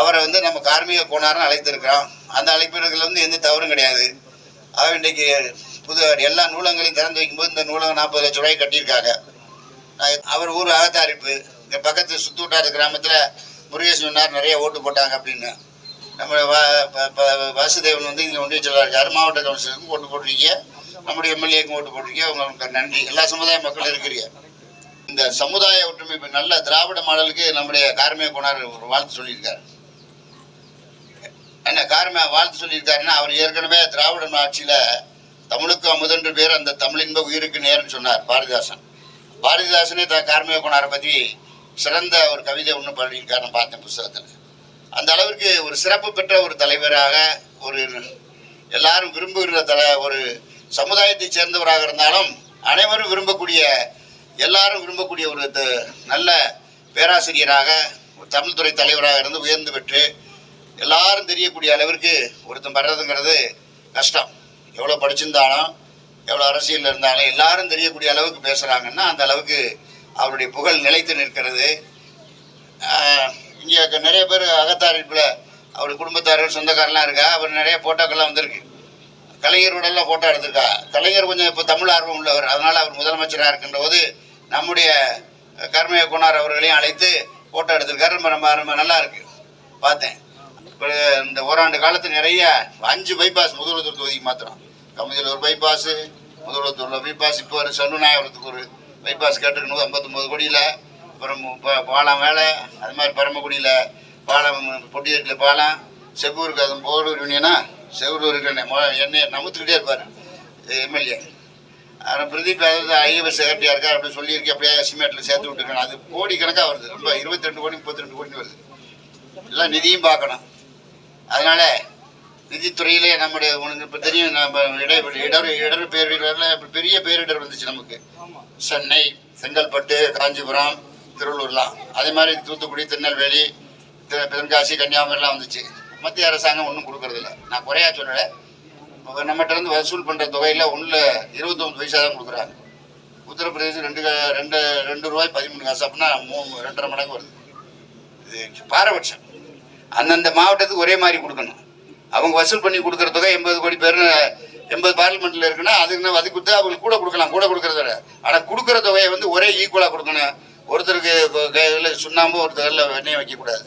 அவரை வந்து நம்ம கார்மிக கோணாரம் அழைத்திருக்கிறோம். அந்த அழைப்பிடத்தில் வந்து எந்த தவறும் கிடையாது. அவர் இன்றைக்கு புது எல்லா நூலகங்களையும் திறந்து வைக்கும்போது இந்த நூலகம் நாற்பது லட்ச ரூபாய் கட்டியிருக்காங்க. அவர் ஊர் அகத்தாரிப்பு இந்த பக்கத்து சுத்து கிராமத்தில் முருகேசன் சொன்னார் நிறைய ஓட்டு போட்டாங்க அப்படின்னு. நம்ம ப- வாசுதேவன் வந்து இங்கே ஒன்றிய செயலாளர் இருக்கார். மாவட்ட கவுன்சிலருக்கும் ஓட்டு போட்டிருக்கீங்க. நம்முடைய எம்எல்ஏக்கும் ஓட்டு போட்டிருக்கீங்க. உங்களுக்கு நன்றி. எல்லா சமுதாய மக்கள் இருக்கிறீங்க. இந்த சமுதாய ஒற்றுமை நல்ல திராவிட மாடலுக்கு நம்முடைய கார்மிக கோணார் ஒரு வாழ்த்து சொல்லியிருக்காரு. யாருமே வாழ்த்து சொல்லியிருக்காருன்னா அவர் ஏற்கனவே திராவிடன் ஆட்சியில் தமிழுக்கு அமுதன்று பேர் அந்த தமிழின்ப உயிருக்கு நேர்னு சொன்னார் பாரதிதாசன். பாரதிதாசனே த கார்மிக கோணாரை பற்றி சிறந்த ஒரு கவிதை ஒன்று பண்ணியிருக்காரு நான் பார்த்தேன் புஸ்தகத்தில் அந்த அளவிற்கு ஒரு சிறப்பு பெற்ற ஒரு தலைவராக ஒரு எல்லாரும் விரும்புகிற தல ஒரு சமுதாயத்தைச் சேர்ந்தவராக இருந்தாலும் அனைவரும் விரும்பக்கூடிய எல்லாரும் விரும்பக்கூடிய ஒரு நல்ல பேராசிரியராக ஒரு தமிழ்துறை தலைவராக இருந்து உயர்ந்து பெற்று எல்லாரும் தெரியக்கூடிய அளவிற்கு ஒருத்தன் வர்றதுங்கிறது கஷ்டம். எவ்வளோ படிச்சிருந்தாலும் எவ்வளோ அரசியலில் இருந்தாலும் எல்லாரும் தெரியக்கூடிய அளவுக்கு பேசுகிறாங்கன்னா அந்த அளவுக்கு அவருடைய புகழ் நிலைத்து நிற்கிறது. இங்கே நிறைய பேர் அகத்தாரிப்பில் அவர் குடும்பத்தார்கள் சொந்தக்காரெலாம் இருக்கா? அவர் நிறைய ஃபோட்டோக்கள்லாம் வந்திருக்கு. கலைஞரோடெல்லாம் ஃபோட்டோ எடுத்திருக்கா? கலைஞர் கொஞ்சம் இப்போ தமிழ் ஆர்வம் உள்ளவர். அதனால் அவர் முதலமைச்சராக இருக்கின்ற போது நம்முடைய கர்மய குணார் அவர்களையும் அழைத்து ஃபோட்டோ எடுத்திருக்காரு. ரொம்ப ரொம்ப ரொம்ப நல்லா இருக்குது பார்த்தேன். இந்த ஓராண்டு காலத்து நிறைய அஞ்சு பைபாஸ் முதல்வர் தொகுதிக்கு மாத்திரம் கமுதியில் ஒரு பைபாஸு முதல்வர் பைபாஸ் இப்போ ஒரு சல்லுநாயபுரத்துக்கு ஒரு பைபாஸ் கேட்டுக்கணும் ஐம்பத்தொம்போது கோடியில். அப்புறம் பாலம் வேலை அது மாதிரி பரமக்குடியில் பாலம் பொட்டியத்தில் பாலம். செவ்வூருக்கு அது போரூர் யூனியனா? செவ்வூருக்கு என்னை நமுத்துக்கிட்டே இருப்பார். எம்எல்ஏ. ஆனால் பிரதீப் அதாவது ஐஎஃப்எஸ் செக்ரட்டரியாக இருக்கார் அப்படின்னு சொல்லியிருக்கு. அப்படியே எஸ்டிமேட்டில் சேர்த்து விட்டுருக்கேன் அது கோடி கணக்காக வருது. ரொம்ப இருபத்தி ரெண்டு கோடி முப்பத்தி ரெண்டு கோடி வருது. எல்லாம் நிதியும் பார்க்கணும். அதனால நிதித்துறையிலே நம்முடைய உனக்கு இப்போ தெரியும் நம்ம இடை இடர் இடர் பேரிடரில் பெரிய பேரிடர் வந்துச்சு நமக்கு. சென்னை செங்கல்பட்டு காஞ்சிபுரம் திருவள்ளூர்லாம் அதே மாதிரி தூத்துக்குடி திருநெல்வேலி தென்காசி கன்னியாகுமரிலாம் வந்துச்சு. மத்திய அரசாங்கம் ஒன்றும் கொடுக்கறதில்ல. நான் குறையா சொல்லலை. நம்மகிட்ட இருந்து வசூல் பண்ணுற தொகையில் ஒன்றில் இருபத்தொம்பது பைசா தான் கொடுக்குறாங்க. உத்தரப்பிரதேசம் ரெண்டு ரெண்டு ரெண்டு ரூபாய் பதிமூணு காசு அப்படின்னா மூணு ரெண்டரை மடங்கு வருது. இது பாரபட்சம். அந்தந்த மாவட்டத்துக்கு ஒரே மாதிரி கொடுக்கணும். அவங்க வசூல் பண்ணி கொடுக்குற தொகை எண்பது கோடி பேர் எண்பது பார்லிமெண்ட்டில் இருக்குன்னா அதுக்கு அது கொடுத்து அவங்களுக்கு கூட கொடுக்கலாம் கூட கொடுக்குறத விட ஆனால் கொடுக்குற தொகையை வந்து ஒரே ஈக்குவலாக கொடுக்கணும். ஒருத்தருக்கு கையில் சுண்ணாம்பு ஒருத்தரில் வெண்ணெய் வைக்கக்கூடாது.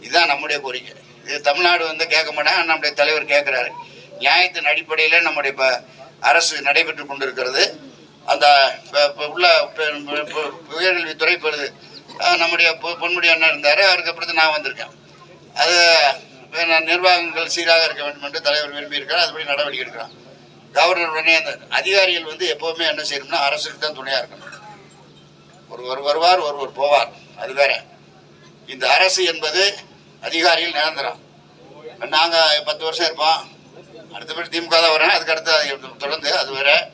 இதுதான் நம்முடைய கோரிக்கை. இது தமிழ்நாடு வந்து கேட்க மாட்டாங்க நம்முடைய தலைவர் கேட்குறாரு. நியாயத்தின் அடிப்படையில் நம்முடைய இப்போ அரசு நடைபெற்று கொண்டிருக்கிறது. அந்த இப்போ உள்ள உயர்கல்வித்துறை பெறுது நம்முடைய பொ- பொன்முடி அண்ணன் இருந்தார் அவருக்கு அப்புறத்து நான் வந்திருக்கேன். அது நான் நிர்வாகங்கள் சீராக இருக்க வேண்டும் என்று தலைவர் விரும்பியிருக்கிறார். அதுபடி நடவடிக்கை எடுக்கிறான் கவர்னர் உடனே அந்த அதிகாரிகள் வந்து எப்போவுமே என்ன செய்யணும்னா அரசுக்கு தான் துணையாக இருக்கணும். ஒருவர் வருவார் ஒருவர் போவார். அது வேற. இந்த அரசு என்பது அதிகாரிகள் நிரந்தரம். நாங்கள் பத்து வருஷம் இருப்போம். அடுத்தபடி திமுக தான் வரேன் அதுக்கு அடுத்து தொடர்ந்து அது வேற.